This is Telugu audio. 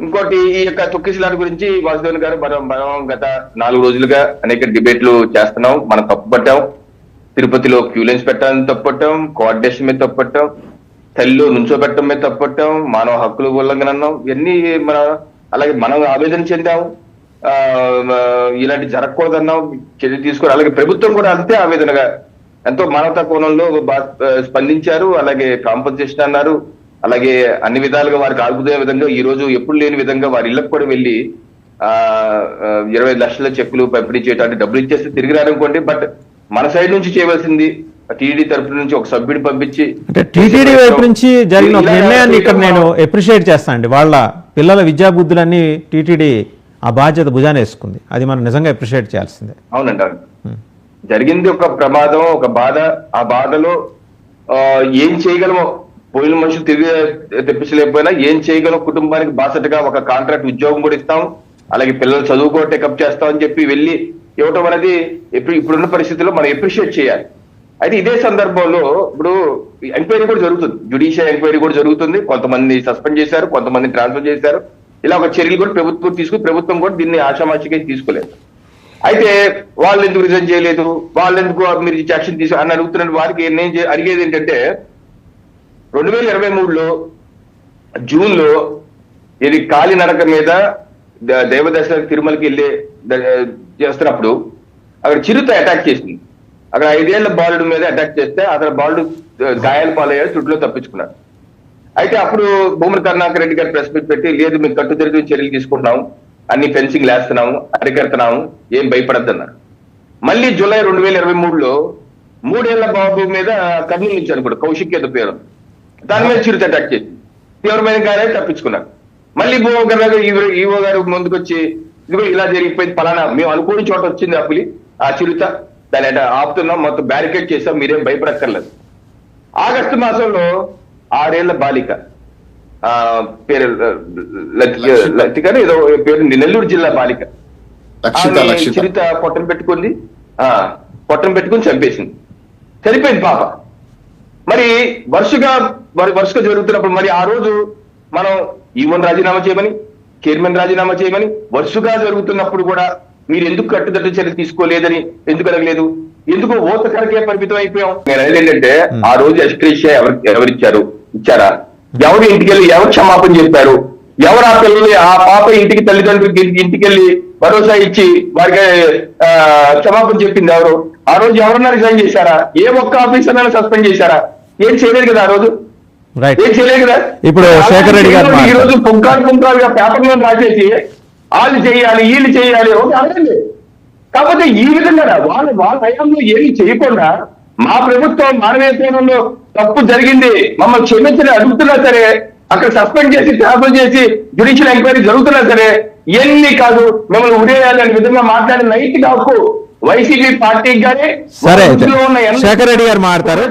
ఇంకోటి ఈ యొక్క తొక్కిసలాట గురించి వాసుదేవన్ గారు మనం మనం గత నాలుగు రోజులుగా అనేక డిబేట్లు చేస్తున్నాం. మనం తప్పుపట్టాం తిరుపతిలో క్యూలెన్స్ పెట్టాలని తప్పట్టాం కోఆర్డినేషన్ మీద తప్పట్టాం తల్లిలో నుంచోబెట్టడం మీద తప్పట్టాం మానవ హక్కులు ఉల్లంఘన అన్నాం. ఇవన్నీ మన అలాగే మనం ఆవేదన చెందాం. ఆ, జరగకూడదు ఇలాంటి జరగకూడదన్నాం చర్య తీసుకొని అలాగే ప్రభుత్వం కూడా అంతే ఆవేదనగా ఎంతో మానవతా కోణంలో బా- స్పందించారు. అలాగే కాంపన్సేషన్ అన్నారు. అలాగే అన్ని విధాలుగా వారికి ఆదుకునే విధంగా ఈ రోజు ఎప్పుడు లేని విధంగా వారి ఇళ్ళకు కూడా వెళ్ళి ఆ ఇరవై లక్షల చెక్కులు పంపిణీ చేయడానికి డబ్బులు ఇచ్చేస్తే తిరిగి రారనుకోండి. బట్ మన సైడ్ నుంచి చేయవలసింది టీడీ తరపు నుంచి ఒక సభ్యుడిని పంపించి అంటే టీటీడీ వైపు నుంచి జరిగిన నిర్ణయాన్ని ఇక్కడ నేను అప్రిషియేట్ చేస్తానండి వాళ్ళ పిల్లల విద్యాబుద్ధులన్నీ టీటీడీ ఆ బాధ్యత భుజాన వేసుకుంది. అది మనం నిజంగా అప్రిషియేట్ చేయాల్సిందే. అవునండి అవును. జరిగింది ఒక ప్రమాదం ఒక బాధ. ఆ బాధలో ఏం చేయగలమో పోయిన మనుషులు తిరిగి తెప్పించలేకపోయినా ఏం చేయగలం కుటుంబానికి బాసటగా ఒక కాంట్రాక్ట్ ఉద్యోగం కూడా ఇస్తాం. అలాగే పిల్లలు చదువు కూడా చేస్తాం అని చెప్పి వెళ్ళి ఇవ్వటం అనేది ఇప్పుడున్న పరిస్థితుల్లో మనం ఎప్రిషియేట్ చేయాలి. అయితే ఇదే సందర్భంలో ఇప్పుడు ఎంక్వైరీ కూడా జరుగుతుంది. జుడిషియల్ ఎంక్వైరీ కూడా జరుగుతుంది. కొంతమంది సస్పెండ్ చేశారు కొంతమంది ట్రాన్స్ఫర్ చేశారు. ఇలా ఒక చర్యలు కూడా ప్రభుత్వం తీసుకుని ప్రభుత్వం కూడా దీన్ని ఆషామాషిగా తీసుకోలేదు. అయితే వాళ్ళు ఎందుకు రిజైన్ చేయలేదు? వాళ్ళు ఎందుకు మీరు యాక్షన్ తీసు అని అడుగుతున్న వారికి నేను అడిగేది ఏంటంటే రెండు వేల ఇరవై మూడులో జూన్లో ఇది కాలినడక మీద ద- తిరుమలకి వెళ్ళి చేస్తున్నప్పుడు అక్కడ చిరుత అటాక్ చేసింది. అక్కడ ఐదేళ్ళ బాలుడు మీద అటాక్ చేస్తే అతను బాలుడు గాయాలు గాయాల పాలయ్యాడు చుట్టులో తప్పించుకున్నాడు. అయితే అప్పుడు భూమన కరుణాకర్ రెడ్డి గారు ప్రెస్ మీట్ పెట్టి లేదు మేము కట్టుదిరిగిన చర్యలు తీసుకుంటున్నాము అన్ని ఫెన్సింగ్ లేస్తున్నాము అరికెడుతున్నాము ఏం భయపడద్దన్నారు. మళ్ళీ జూలై రెండు వేల ఇరవై మూడులో మూడేళ్ళ బాబు మీద కర్నూలు నుంచి అనుకోడు కౌశిక్ ఏదో పేరు దాని మీద చిరుత అటాక్ చేసి తీవ్రమైన గాయాలు తప్పించుకున్నారు మళ్ళీ భూమన కరుణాకర్ ఈవో- ఈవో గారు ముందుకొచ్చి ఇదిగో ఇలా జరిగిపోయింది పలానా మేము అనుకోని చోట వచ్చింది ఆ పులి ఆ చిరుత. దాని అట ఆపుతున్నాం మొత్తం బ్యారికేడ్ చేసాం మీరేం భయపడక్కర్లేదు. ఆగస్టు మాసంలో ఆరేళ్ళ బాలిక ఆ పేరు లతిక ఏదో పేరు నెల్లూరు జిల్లా బాలిక. చిరుత పొట్టం పెట్టుకుంది ఆ పొట్టం పెట్టుకుని చంపేసింది. చనిపోయింది పాప. మరి వరుసగా మరి వరుసగా జరుగుతున్నప్పుడు మరి ఆ రోజు మనం ఈవన్ రాజీనామా చేయమని చైర్మన్ రాజీనామా చేయమని వరుసగా జరుగుతున్నప్పుడు కూడా మీరు ఎందుకు కట్టుదట్టు చర్య తీసుకోలేదని ఎందుకు అడగలేదు? ఎందుకు ఓత కరకే పరిమితం అయిపోయాం? నేను అనేది ఏంటంటే ఆ రోజు ఎస్ట్రేషియా ఎవరు ఎవరిచ్చారు? ఇచ్చారా? ఎవరు ఇంటికి వెళ్ళి ఎవరు క్షమాపణ చెప్పారు? ఎవరు ఆ పిల్లల్ని ఆ పాప ఇంటికి తల్లిదండ్రులకి ఇంటికి వెళ్ళి భరోసా ఇచ్చి వారికి ఆ, క్షమాపణ చెప్పింది ఎవరు? ఆ రోజు ఎవరన్నా రిజైన్ చేశారా? ఏ ఒక్క ఆఫీసర్ సస్పెండ్ చేశారా? ఏం చేయలేదు కదా ఆ రోజు? రైట్ ఏం చేయలేదు కదా? ఇప్పుడు శేఖర్ రెడ్డి గారు ఈ రోజు. పుంకాలు పుంకాలుగా పేపర్ మీద రాసేసి వాళ్ళు చేయాలి వీళ్ళు చేయాలి అడగండి కాకపోతే ఈ విధంగా వాళ్ళ వాళ్ళ హయాంలో ఏమీ చేయకుండా మా ప్రభుత్వం మానవీయతలో తప్పు జరిగింది మమ్మల్ని క్షమించని అడుగుతున్నా సరే అక్కడ సస్పెండ్ చేసి ట్రాన్స్ఫర్ చేసి జ్యుడిషియల్ ఎంక్వైరీ జరుగుతున్నా సరే ఎన్ని కాదు మిమ్మల్ని ఉడేయాలి అనే విధంగా మాట్లాడిన నైతిక హక్కు వైసీపీ పార్టీకి కానీ సరే శేఖర్ రెడ్డి గారు మాట్లాడతారు?